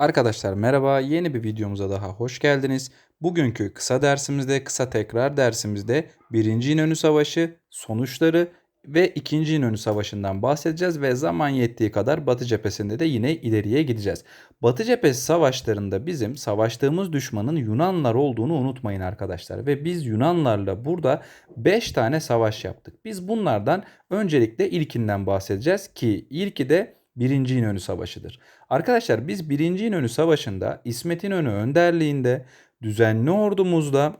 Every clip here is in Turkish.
Arkadaşlar merhaba, yeni bir videomuza daha hoş geldiniz. Bugünkü kısa dersimizde, kısa tekrar dersimizde 1. İnönü Savaşı, sonuçları ve 2. İnönü Savaşı'ndan bahsedeceğiz ve zaman yettiği kadar Batı cephesinde de yine ileriye gideceğiz. Batı cephesi savaşlarında bizim savaştığımız düşmanın Yunanlar olduğunu unutmayın arkadaşlar. Ve biz Yunanlarla burada 5 tane savaş yaptık. Biz bunlardan öncelikle ilkinden bahsedeceğiz ki ilki de 1. İnönü Savaşı'dır. Arkadaşlar biz 1. İnönü Savaşı'nda İsmet İnönü önderliğinde düzenli ordumuzda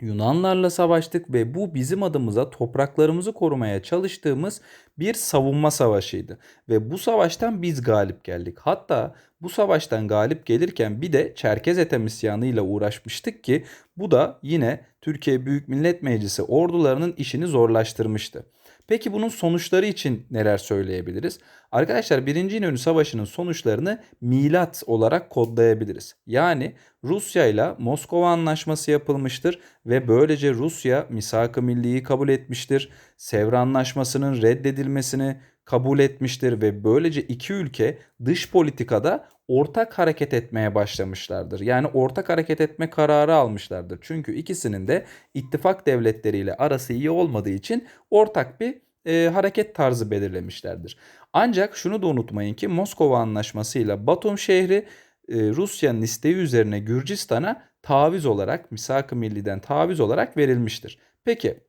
Yunanlarla savaştık ve bu bizim adımıza topraklarımızı korumaya çalıştığımız bir savunma savaşıydı. Ve bu savaştan biz galip geldik. Hatta bu savaştan galip gelirken bir de Çerkez Ethem isyanı uğraşmıştık ki bu da yine Türkiye Büyük Millet Meclisi ordularının işini zorlaştırmıştı. Peki bunun sonuçları için neler söyleyebiliriz? Arkadaşlar 1. İnönü Savaşı'nın sonuçlarını milat olarak kodlayabiliriz. Yani Rusya ile Moskova Anlaşması yapılmıştır ve böylece Rusya misak-ı milliyi kabul etmiştir. Sevr Anlaşması'nın reddedilmesini kabul etmiştir ve böylece iki ülke dış politikada ortak hareket etmeye başlamışlardır. Yani ortak hareket etme kararı almışlardır. Çünkü ikisinin de ittifak devletleriyle arası iyi olmadığı için ortak bir e, hareket tarzı belirlemişlerdir. Ancak şunu da unutmayın ki Moskova Anlaşması ile Batum şehri e, Rusya'nın isteği üzerine Gürcistan'a taviz olarak, misak-ı milliden taviz olarak verilmiştir. Peki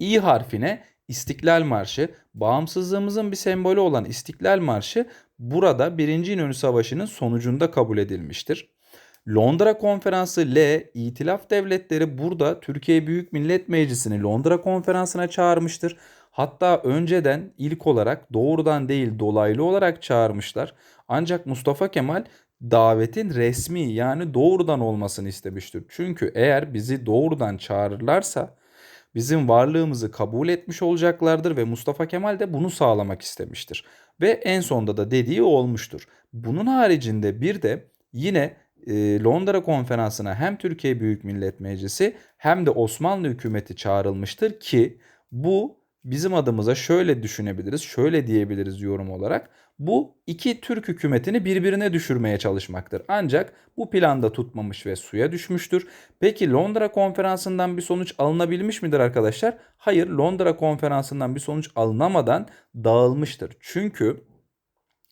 İ harfine İstiklal Marşı, bağımsızlığımızın bir sembolü olan İstiklal Marşı burada 1. İnönü Savaşı'nın sonucunda kabul edilmiştir. Londra Konferansı L, İtilaf Devletleri burada Türkiye Büyük Millet Meclisi'ni Londra Konferansı'na çağırmıştır. Hatta önceden ilk olarak doğrudan değil dolaylı olarak çağırmışlar. Ancak Mustafa Kemal davetin resmi yani doğrudan olmasını istemiştir. Çünkü eğer bizi doğrudan çağırırlarsa bizim varlığımızı kabul etmiş olacaklardır ve Mustafa Kemal de bunu sağlamak istemiştir. Ve en sonda da dediği olmuştur. Bunun haricinde bir de yine e, Londra konferansına hem Türkiye Büyük Millet Meclisi hem de Osmanlı hükümeti çağrılmıştır ki bu bizim adımıza şöyle düşünebiliriz, şöyle diyebiliriz yorum olarak. Bu iki Türk hükümetini birbirine düşürmeye çalışmaktır. Ancak bu planda tutmamış ve suya düşmüştür. Peki Londra konferansından bir sonuç alınabilmiş midir arkadaşlar? Hayır, Londra konferansından bir sonuç alınamadan dağılmıştır. Çünkü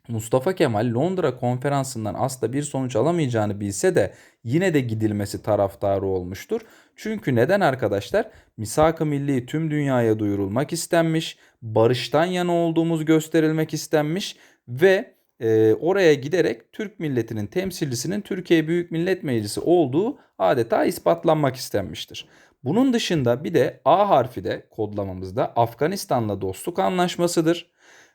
Mustafa Kemal Londra konferansından aslında bir sonuç alamayacağını bilse de yine de gidilmesi taraftarı olmuştur. Çünkü neden arkadaşlar? Misak-ı Milli tüm dünyaya duyurulmak istenmiş, barıştan yana olduğumuz gösterilmek istenmiş ve e, oraya giderek Türk milletinin temsilcisinin Türkiye Büyük Millet Meclisi olduğu adeta ispatlanmak istenmiştir. Bunun dışında bir de A harfi de kodlamamızda Afganistan'la dostluk anlaşmasıdır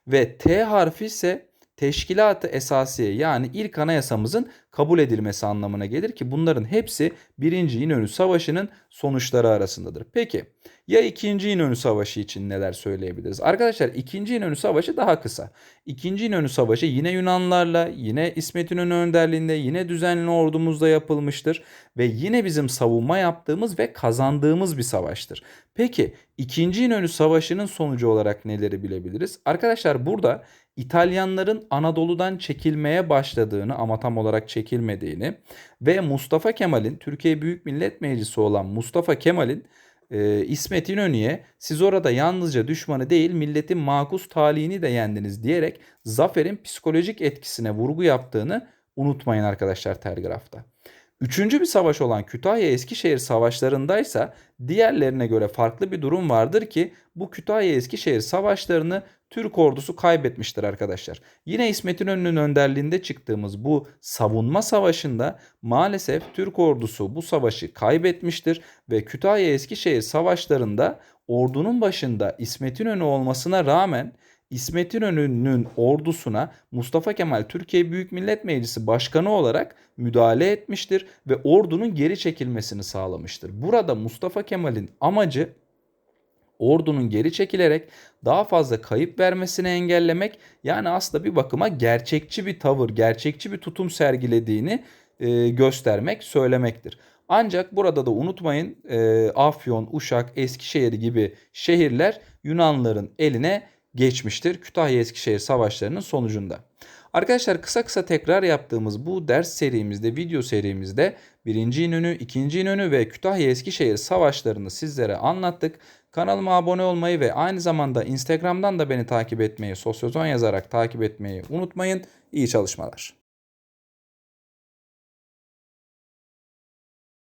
ve T harfi ise teşkilat-ı esasiye yani ilk anayasamızın kabul edilmesi anlamına gelir ki bunların hepsi 1. İnönü Savaşı'nın sonuçları arasındadır. Peki ya 2. İnönü Savaşı için neler söyleyebiliriz? Arkadaşlar 2. İnönü Savaşı daha kısa. 2. İnönü Savaşı yine Yunanlarla, yine İsmet İnönü önderliğinde, yine düzenli ordumuzda yapılmıştır ve yine bizim savunma yaptığımız ve kazandığımız bir savaştır. Peki 2. İnönü Savaşı'nın sonucu olarak neleri bilebiliriz? Arkadaşlar burada İtalyanların Anadolu'dan çekilmeye başladığını ama tam olarak çekilmediğini ve Mustafa Kemal'in Türkiye Büyük Millet Meclisi olan Mustafa Kemal'in e, İsmet İnönü'ye siz orada yalnızca düşmanı değil milletin makus talihini de yendiniz diyerek zaferin psikolojik etkisine vurgu yaptığını unutmayın arkadaşlar telgrafta. Üçüncü bir savaş olan Kütahya-Eskişehir savaşlarındaysa diğerlerine göre farklı bir durum vardır ki bu Kütahya-Eskişehir savaşlarını Türk ordusu kaybetmiştir arkadaşlar. Yine İsmet İnönü'nün önderliğinde çıktığımız bu savunma savaşında maalesef Türk ordusu bu savaşı kaybetmiştir ve Kütahya-Eskişehir savaşlarında ordunun başında İsmet İnönü olmasına rağmen İsmet İnönü'nün ordusuna Mustafa Kemal Türkiye Büyük Millet Meclisi Başkanı olarak müdahale etmiştir ve ordunun geri çekilmesini sağlamıştır. Burada Mustafa Kemal'in amacı ordunun geri çekilerek daha fazla kayıp vermesini engellemek yani aslında bir bakıma gerçekçi bir tavır, gerçekçi bir tutum sergilediğini e, göstermek, söylemektir. Ancak burada da unutmayın e, Afyon, Uşak, Eskişehir gibi şehirler Yunanlıların eline geçmiştir Kütahya Eskişehir savaşlarının sonucunda. Arkadaşlar kısa kısa tekrar yaptığımız bu ders serimizde, video serimizde 1. İnönü, 2. İnönü ve Kütahya Eskişehir savaşlarını sizlere anlattık. Kanalıma abone olmayı ve aynı zamanda Instagram'dan da beni takip etmeyi, Sosyozon yazarak takip etmeyi unutmayın. İyi çalışmalar.